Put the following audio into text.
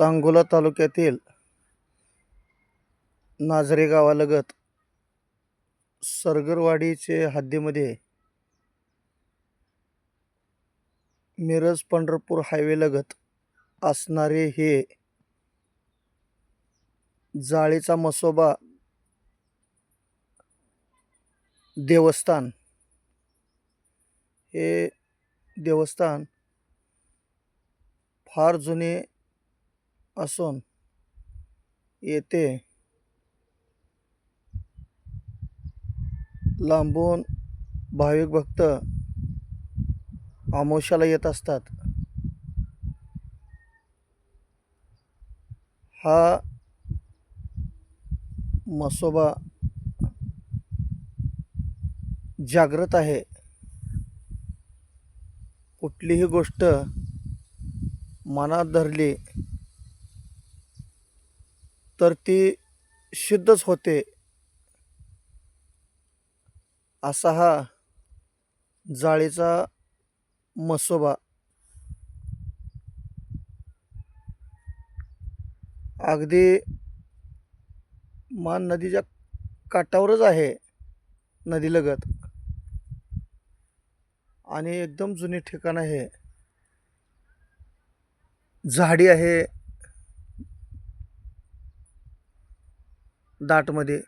सांगोला तालुक्यातील नाझरे गावालगत सरगरवाडीचे हद्दीमध्ये मिरज पंढरपूर हायवेलगत असणारे हे जाळीचा मसोबा देवस्थान. हे देवस्थान फार जुने असून येथे लांबून भाविक भक्त आमोशाला येत असतात. हा मसोबा जागृत आहे. कुठलीही गोष्ट मनात धरली तर ती सिद्धच होते. असा हा जाळीचा मसोबा. अगदी मान नदीच्या काठावरच आहे नदीलगत. आणि एकदम जुनी ठिकाण आहे. झाडी आहे. दाटमध्ये